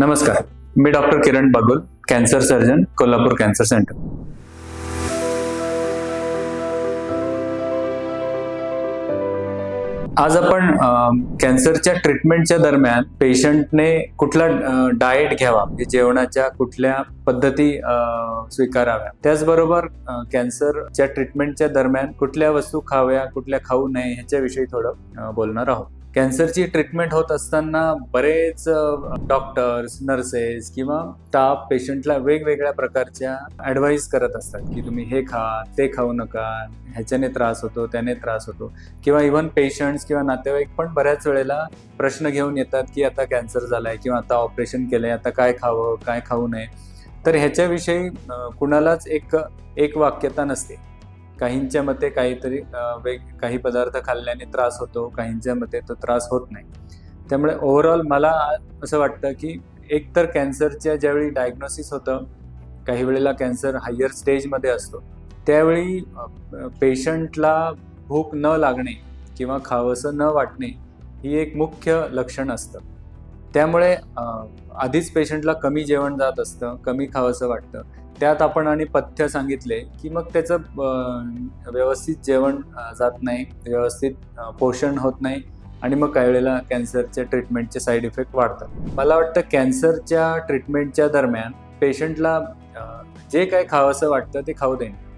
नमस्कार मी doctor Kiran Bagul cancer surgeon Kolhapur cancer centre. आज आपण कॅन्सरच्या ट्रीटमेंटच्या दरम्यान पेशंटने कुठला डाएट घ्यावा म्हणजे जेवणाच्या कुठल्या पद्धती स्वीकाराव्या त्याचबरोबर कॅन्सरच्या ट्रीटमेंटच्या दरम्यान कुठल्या वस्तू खाव्या कुठल्या खाऊ नये ह्याच्याविषयी थोडं बोलणार आहोत. कॅन्सरची ट्रीटमेंट होत असताना बरेच डॉक्टर्स नर्सेस किंवा स्टाफ पेशंटला वेगवेगळ्या प्रकारच्या ॲडवाईस करत असतात की तुम्ही हे खा ते खाऊ नका ह्याच्याने त्रास होतो त्याने त्रास होतो. किंवा इव्हन पेशंट्स किंवा नातेवाईक पण बऱ्याच वेळेला प्रश्न घेऊन येतात की आता कॅन्सर झालाय किंवा आता ऑपरेशन केलंय आता काय खावं काय खाऊ नये. तर ह्याच्याविषयी कुणालाच एक एक वाक्यता नसते. काहींच्या मते काहीतरी वेग काही पदार्थ खाल्ल्याने त्रास होतो काहींच्या मते तो त्रास होत नाही. त्यामुळे ओव्हरऑल मला असं वाटतं की एकतर कॅन्सरच्या ज्यावेळी डायग्नोसिस होतं काही वेळेला कॅन्सर हायर स्टेजमध्ये असतो त्यावेळी पेशंटला भूक न लागणे किंवा खावंसं न वाटणे ही एक मुख्य लक्षण असतं. त्यामुळे आधीच पेशंटला कमी जेवण जात असतं कमी खावंसं वाटतं. त्यात आपण आणि पथ्य सांगितले की मग त्याचं व्यवस्थित जेवण जात नाही व्यवस्थित पोषण होत नाही आणि मग काही वेळेला कॅन्सरच्या ट्रीटमेंटचे साईड इफेक्ट वाढतात. मला वाटतं कॅन्सरच्या ट्रीटमेंटच्या दरम्यान पेशंटला जे काय खावंसं वाटतं ते खाऊ देणे.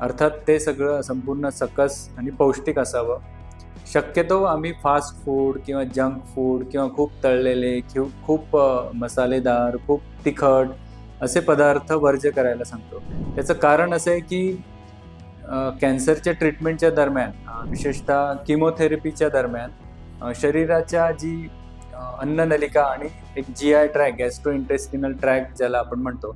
अर्थात ते सगळं संपूर्ण सकस आणि पौष्टिक असावं. शक्यतो आम्ही फास्ट फूड किंवा जंक फूड किंवा खूप तळलेले किंवा खूप मसालेदार खूप तिखट असे पदार्थ वर्ज्य करायला सांगतो. त्याचं कारण असं आहे की कॅन्सरच्या ट्रीटमेंटच्या दरम्यान विशेषतः किमोथेरपीच्या दरम्यान शरीराच्या जी अन्ननलिका आणि एक G I track gastrointestinal track ज्याला आपण म्हणतो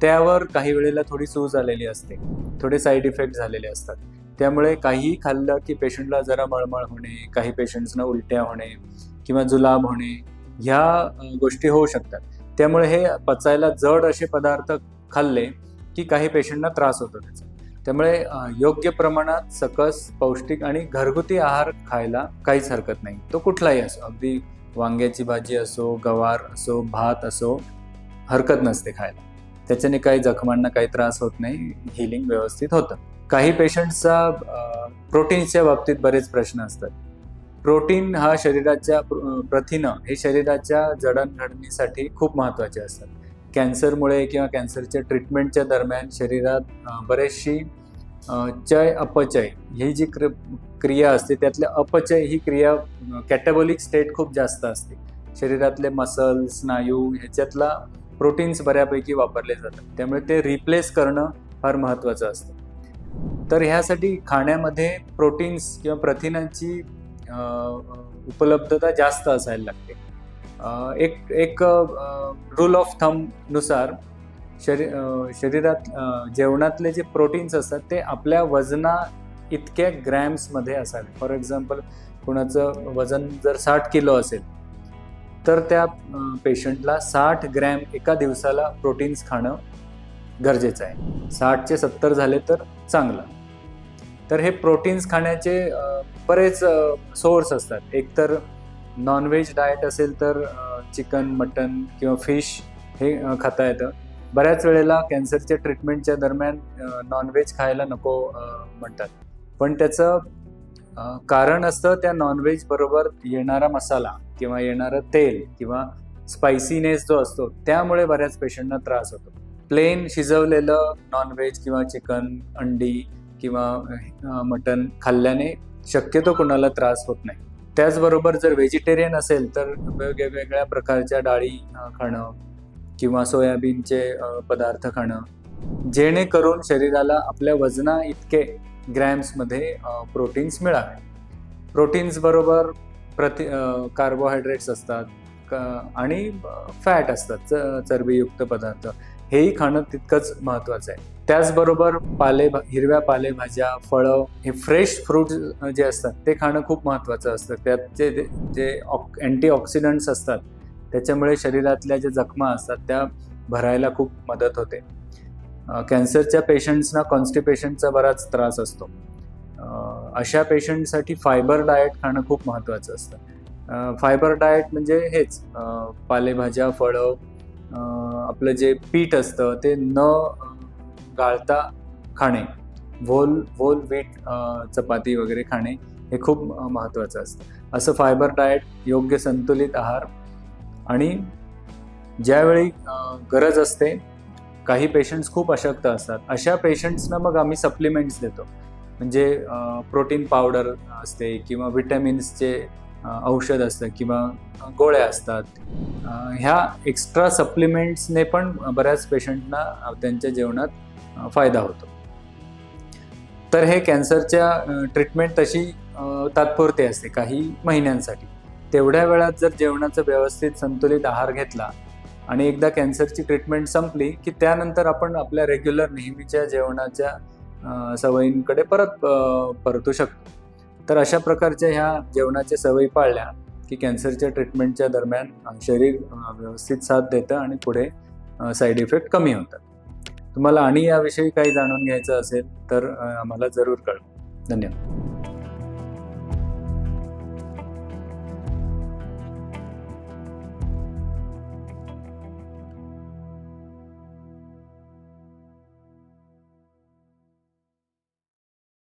त्यावर काही वेळेला थोडी सूज आलेली असते. थोडे साईड इफेक्ट झालेले असतात. त्यामुळे काहीही खाल्लं की पेशंटला जरा मळमळ होणे काही पेशंट्सना उलट्या होणे किंवा जुलाब होणे ह्या गोष्टी होऊ शकतात. त्यामुळे हे पचायला जड असे पदार्थ खाल्ले की काही पेशंटना त्रास होतो त्याचा. त्यामुळे योग्य प्रमाणात सकस पौष्टिक आणि घरगुती आहार खायला काहीच हरकत नाही. तो कुठलाही असो अगदी वांग्याची भाजी असो गवार असो भात असो हरकत नसते खायला. त्याच्याने काही जखमांना काही त्रास होत नाही हिलिंग व्यवस्थित होतं. काही पेशंटचा प्रोटीन्सच्या बाबतीत बरेच प्रश्न असतात. प्रोटीन हा शरीराच्या प्र- प्रथिनं हे शरीराच्या जडणघडणीसाठी खूप महत्त्वाचे असतात. कॅन्सरमुळे किंवा कॅन्सरच्या ट्रीटमेंटच्या दरम्यान शरीरात बरेचशी चय अपचय ही जी क्र क्रिया असते त्यातल्या अपचय ही क्रिया कॅटाबॉलिक स्टेट खूप जास्त असते. शरीरातले मसल स्नायू ह्याच्यातला प्रोटीन्स बऱ्यापैकी वापरले जातात. त्यामुळे ते रिप्लेस करणं फार महत्त्वाचं असतं. तर ह्यासाठी खाण्यामध्ये प्रोटीन्स किंवा प्रथिनांची उपलब्धता जास्त असायला लागते. एक एक रूल ऑफ थंबनुसार शरी शरीरात जेवणातले जे प्रोटीन्स असतात ते आपल्या वजना इतक्या ग्रॅम्समध्ये असावे. फॉर एक्झाम्पल कुणाचं वजन जर साठ किलो असेल तर त्या पेशंटला साठ ग्रॅम एका दिवसाला प्रोटीन्स खाणं गरजेचं आहे. साठचे सत्तर झाले तर चांगलं. तर हे प्रोटीन्स खाण्याचे बरेच सोर्स असतात. एकतर नॉनव्हेज डाएट असेल तर चिकन मटन किंवा फिश हे खाता येतं. बऱ्याच वेळेला कॅन्सरच्या ट्रीटमेंटच्या दरम्यान नॉनव्हेज खायला नको म्हणतात. पण त्याचं कारण असतं त्या नॉनव्हेज बरोबर येणारा मसाला किंवा येणारं तेल किंवा स्पायसीनेस जो असतो त्यामुळे बऱ्याच पेशंटना त्रास होतो. प्लेन शिजवलेलं नॉनव्हेज किंवा चिकन अंडी किंवा मटन खाल्ल्याने शक्यतो कुणाला त्रास होत नाही. त्याचबरोबर जर व्हेजिटेरियन असेल तर वेगवेगळ्या प्रकारच्या डाळी खाणं किंवा सोयाबीनचे पदार्थ खाणं जेणेकरून शरीराला आपल्या वजना इतके ग्रॅम्समध्ये प्रोटीन्स मिळावे. प्रोटीन्सबरोबर प्रति कार्बोहायड्रेट्स असतात क- आणि फॅट असतात च- चरबीयुक्त पदार्थ. हेही खाणं तितकंच महत्त्वाचं आहे. त्याचबरोबर पाले हिरव्या पालेभाज्या फळं हे फ्रेश फ्रूट जे असतात ते खाणं खूप महत्त्वाचं असतं. त्यात जे जे ऑक अँटीऑक्सिडंट्स असतात त्याच्यामुळे शरीरातल्या ज्या जखमा असतात त्या भरायला खूप मदत होते. कॅन्सरच्या पेशंट्सना कॉन्स्टिपेशनचा बराच त्रास असतो. अशा पेशंटसाठी फायबर डाएट खाणं खूप महत्त्वाचं असतं. फायबर डाएट म्हणजे हेच पालेभाज्या फळं आपलं जे पीठ असतं ते न गाळता खाणे. व्होल व्होल वीट चपाती वगैरे खाणे हे खूप महत्त्वाचं असतं. असं फायबर डाएट योग्य संतुलित आहार आणि ज्यावेळी गरज असते काही पेशंट्स खूप अशक्त असतात. अशा पेशंट्सना मग आम्ही सप्लिमेंट्स देतो. म्हणजे प्रोटीन पावडर असते किंवा व्हिटॅमिन्सचे औषध असतं किंवा गोळ्या असतात. ह्या एक्स्ट्रा सप्लिमेंट्सने पण बऱ्याच पेशंटना त्यांच्या जेवणात फायदा होतो. तर हे कॅन्सरच्या ट्रीटमेंट तशी तात्पुरते तात्पुरती असते काही महिन्यांसाठी. तेवढ्या वेळात जर जेवणाचा व्यवस्थित संतुलित आहार घेतला आणि एकदा कॅन्सरची ट्रीटमेंट संपली की त्यानंतर आपण आपल्या रेग्युलर नेहमीच्या जेवणाच्या सवयींकडे परत परतू शकतो. तर अशा प्रकारच्या ह्या जेवणाच्या सवयी पाळल्या की कॅन्सरच्या ट्रीटमेंटच्या दरम्यान शरीर व्यवस्थित साथ देतं आणि पुढे साईड इफेक्ट कमी होतात. तुम्हाला आणि याविषयी काही जाणून घ्यायचं असेल तर आम्हाला जरूर कळवा. धन्यवाद.